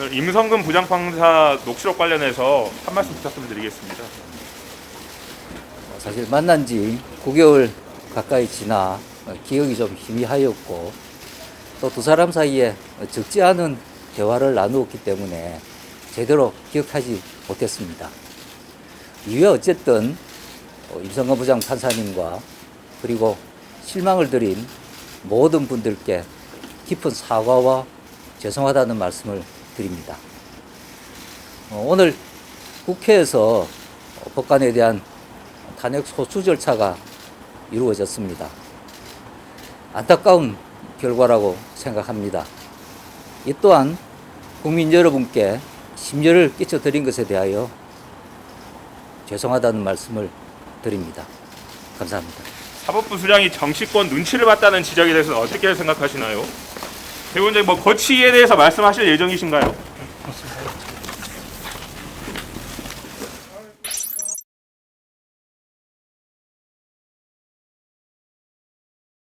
임성근 부장판사 녹취록 관련해서 한 말씀 부탁드리겠습니다. 사실 만난 지 9개월 가까이 지나 기억이 좀 희미하였고 또 두 사람 사이에 적지 않은 대화를 나누었기 때문에 제대로 기억하지 못했습니다. 이후에 어쨌든 어, 임성근 부장 판사님과 그리고 실망을 드린 모든 분들께 깊은 사과와 죄송하다는 말씀을 드립니다. 어, 오늘 국회에서 어, 법관에 대한 탄핵 소추 절차가 이루어졌습니다. 안타까운 결과라고 생각합니다. 이 또한 국민 여러분께 심려를 끼쳐드린 것에 대하여 죄송하다는 말씀을 드립니다. 감사합니다. 사법부 수장이 정치권 눈치를 봤다는 지적에 대해서 어떻게 생각하시나요? 대원장님 뭐 거치에 대해서 말씀하실 예정이신가요? 네, 맞습니다.